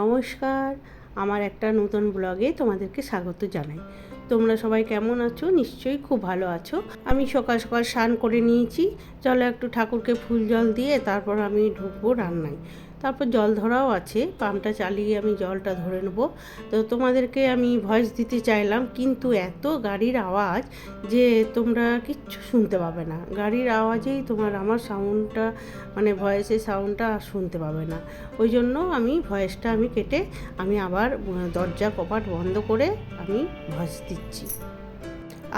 নমস্কার, আমার একটা নতুন ব্লগে তোমাদেরকে স্বাগত জানাই। তোমরা সবাই কেমন আছো? নিশ্চয়ই খুব ভালো আছো। আমি সকাল সকাল স্নান করে নিয়েছি। চলো একটু ঠাকুরকে ফুল জল দিয়ে তারপর আমি ঢুকবো রান্নায়। তারপর জল ধরাও আছে, পাম্পটা চালিয়ে আমি জলটা ধরে নেব। তো তোমাদেরকে আমি ভয়েস দিতে চাইলাম, কিন্তু এত গাড়ির আওয়াজ যে তোমরা কিচ্ছু শুনতে পাবে না। গাড়ির আওয়াজেই তোমার আমার সাউন্ডটা মানে ভয়েসের সাউন্ডটা আর শুনতে পাবে না। ওই জন্য আমি ভয়েসটা আমি কেটে আমি আবার দরজা কপাট বন্ধ করে আমি ভয়েস দিচ্ছি।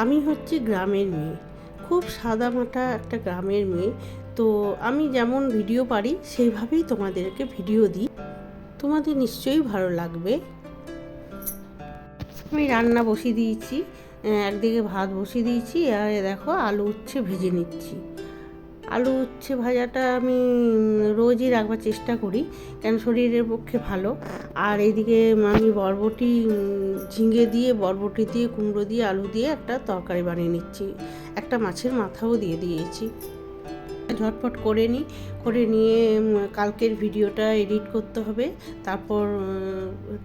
আমি হচ্ছি গ্রামের মেয়ে। খুব সাদামাটা একটা গ্রামের মেয়ে। তো আমি যেমন ভিডিও পারি, সেইভাবেই তোমাদেরকে ভিডিও দিই। তোমাদের নিশ্চয়ই ভালো লাগবে। আমি রান্না বসিয়ে দিয়েছি একদিকে ভাত বসিয়ে দিয়েছি, আর দেখো আলু উচ্ছে ভেজে নিচ্ছি। আলু উচ্ছে ভাজাটা আমি রোজই রাখবার চেষ্টা করি, কেন শরীরের পক্ষে ভালো। আর এইদিকে আমি বরবটি ঝিঙে দিয়ে, বরবটি দিয়ে, কুমড়ো দিয়ে, আলু দিয়ে একটা তরকারি বানিয়ে নিচ্ছি। একটা মাছের মাথাও দিয়ে দিয়েছি। ঝটপট করে নিই, করে নিয়ে কালকের ভিডিওটা এডিট করতে হবে। তারপর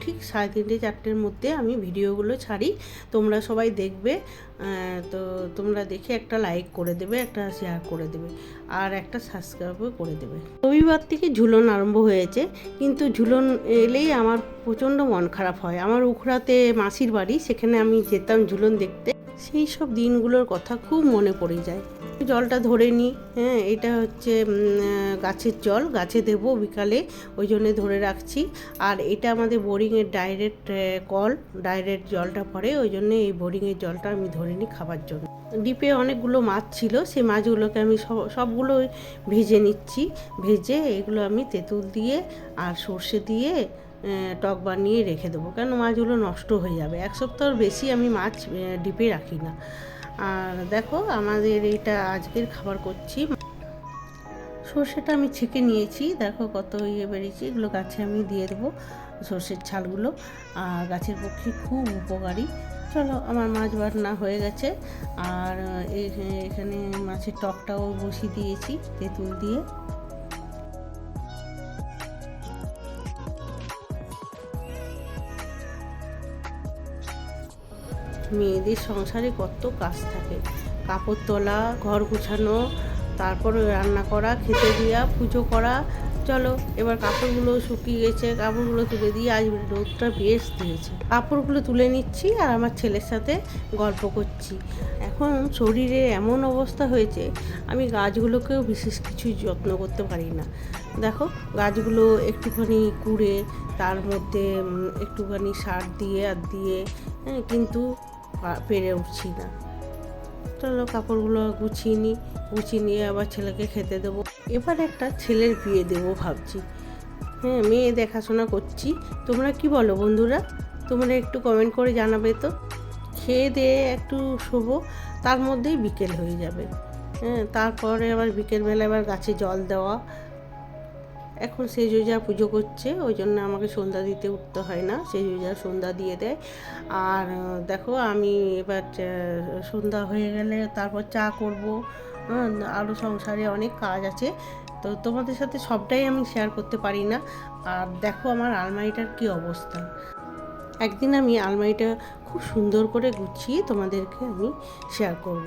ঠিক সাড়ে তিনটে, চারটের মধ্যে আমি ভিডিওগুলো ছাড়ি। তোমরা সবাই দেখবে তো তোমরা দেখে একটা লাইক করে দেবে, একটা শেয়ার করে দেবে, আর একটা সাবস্ক্রাইবও করে দেবে। রবিবার থেকে ঝুলন আরম্ভ হয়েছে, কিন্তু ঝুলন এলেই আমার প্রচণ্ড মন খারাপ হয়। আমার উখড়াতে মাসির বাড়ি, সেখানে আমি যেতাম ঝুলন দেখতে। সেই সব দিনগুলোর কথা খুব মনে পড়ে যায়। জলটা ধরে নিই হ্যাঁ এটা হচ্ছে গাছের জল, গাছে দেবো বিকালে, ওই জন্যে ধরে রাখছি। আর এটা আমাদের বোরিংয়ের ডাইরেক্ট কল ডাইরেক্ট জলটা পড়ে, ওই জন্যে এই বোরিংয়ের জলটা আমি ধরে নিই খাবার জন্য। ডিপে অনেকগুলো মাছ ছিল সেই মাছগুলোকে আমি সব, সবগুলো ভেজে নিচ্ছি। ভেজে এগুলো আমি তেঁতুল দিয়ে আর সর্ষে দিয়ে টক বানিয়ে রেখে দেবো। কেন মাছগুলো নষ্ট হয়ে যাবে? এক সপ্তাহর বেশি আমি মাছ ডিপে রাখি না। আর দেখো আমাদের এইটা আজকের খাবার করছি। সর্ষেটা আমি ছেঁকে নিয়েছি। দেখো কত ইয়ে বেরিয়েছে, এগুলো গাছে আমি দিয়ে দেবো সর্ষের ছালগুলো। আর গাছের পক্ষে খুব উপকারী। চলো আমার মাছ বাটনা হয়ে গেছে। আর এখানে মাছের টকটাও বসিয়ে দিয়েছি তেঁতুল দিয়ে। মেয়েদের সংসারে কত কাজ থাকে। কাপড় তোলা ঘর গুছানো তারপর রান্না করা খেতে দেওয়া পুজো করা। চলো এবার কাপড়গুলো শুকিয়ে গেছে কাপড়গুলো তুলে দিয়ে আজ রোদটা বেশ দিয়েছে। কাপড়গুলো তুলে নিচ্ছি আর আমার ছেলের সাথে গল্প করছি। এখন শরীরে এমন অবস্থা হয়েছে আমি গাছগুলোকেও বিশেষ কিছু যত্ন করতে পারি না। দেখো গাছগুলো একটুখানি কুড়ে তার মধ্যে একটুখানি সার দিয়ে আর দিয়ে হ্যাঁ, কিন্তু পেরে উঠছি না। চলো কাপড়গুলো গুছিয়ে নিই, গুছিয়ে নিয়ে আবার ছেলেকে খেতে দেবো। এবার একটা ছেলের বিয়ে দেবো ভাবছি। হ্যাঁ মেয়ে দেখাশোনা করছি। তোমরা কি বলো বন্ধুরা? তোমরা একটু কমেন্ট করে জানাবে তো। খেয়ে দিয়ে একটু শোবো, তার মধ্যেই বিকেল হয়ে যাবে। হ্যাঁ তারপরে আবার বিকেলবেলা আবার গাছে জল দেওয়া এখন সেজুজা পুজো করছে ওই জন্য আমাকে সন্ধ্যা দিতে উঠতে হয় না। সেজুজা সন্ধ্যা দিয়ে দেয়। আর দেখো আমি এবার সন্ধ্যা হয়ে গেলে তারপর চা করব। হ্যাঁ, আরও সংসারে অনেক কাজ আছে। তো তোমাদের সাথে সবটাই আমি শেয়ার করতে পারি না। আর দেখো আমার আলমারিটার কি অবস্থা। একদিন আমি আলমারিটা খুব সুন্দর করে গুছিয়ে তোমাদেরকে আমি শেয়ার করব।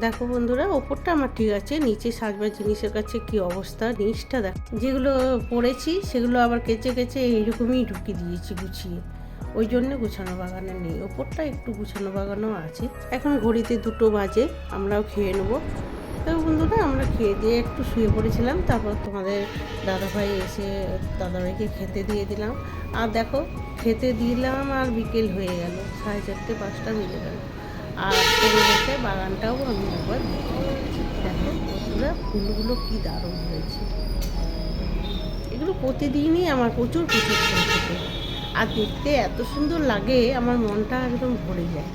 দেখো বন্ধুরা, ওপরটা আমার ঠিক আছে, নিচে সাজবার জিনিসের কাছে কি অবস্থা নিচটা দেখ। যেগুলো পড়েছি, সেগুলো আবার কেচে কেচে এইরকমই ঢুকিয়ে দিয়েছি গুছিয়ে। ওই জন্য গুছানো বাগানে নেই। ওপরটা একটু গুছানো বাগানও আছে। এখন ঘড়িতে দুটো বাজে, আমরাও খেয়ে নেব। তো বন্ধুরা, আমরা খেয়ে দিয়ে একটু শুয়ে পড়েছিলাম, তারপর তোমাদের দাদাভাই এসে দাদাভাইকে খেতে দিয়ে দিলাম। আর দেখো, খেতে দিলাম আর বিকেল হয়ে গেল, সাড়ে চারটে পাঁচটা বেজে গেল। আর এসে বাগানটাও আমি একবার দেখে বন্ধুরা, ফুলগুলো কি দারুণ হয়েছে। এগুলো প্রতিদিনই আমার প্রচুর প্রচুর ফুল ফোটে। আর দেখতে এত সুন্দর লাগে, আমার মনটা একদম ভরে যায়।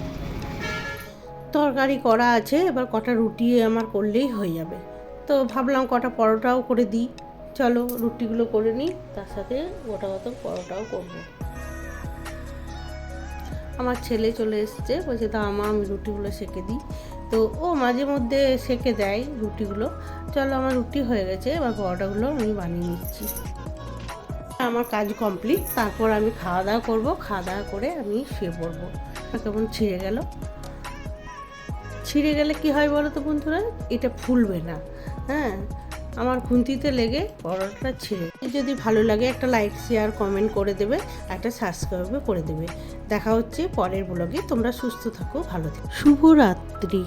তরকারি করা আছে, এবার কটা রুটি আমার করলেই হয়ে যাবে। তো ভাবলাম কটা পরোটাও করে দিই। চলো রুটিগুলো করে নিই, তার সাথে গোটা মতো পরোটাও করব। আমার ছেলে চলে এসছে, বলছে তা মা, আমি রুটিগুলো সেকে দিই। তো ও মাঝে মধ্যে সেকে দেয় রুটিগুলো। চলো, আমার রুটি হয়ে গেছে, এবার পরোটাগুলো আমি বানিয়ে নিচ্ছি। আমার কাজ কমপ্লিট, তারপর আমি খাওয়া দাওয়া করব, খাওয়া দাওয়া করে আমি শুয়ে পড়ব। কেমন ছিঁড়ে গেল। ছিঁড়ে গেলে কি হয় বলো তো বন্ধুরা? এটা ফুলবে না। হ্যাঁ? আমার খুন্তিতে লেগে পরোটাটা ছিঁড়ে। যদি ভালো লাগে একটা লাইক শেয়ার কমেন্ট করে দেবে, একটা সাবস্ক্রাইবও করে দেবে। দেখা হচ্ছে পরের ব্লগে তোমরা সুস্থ থাকো, ভালো থাকো। শুভরাত্রি।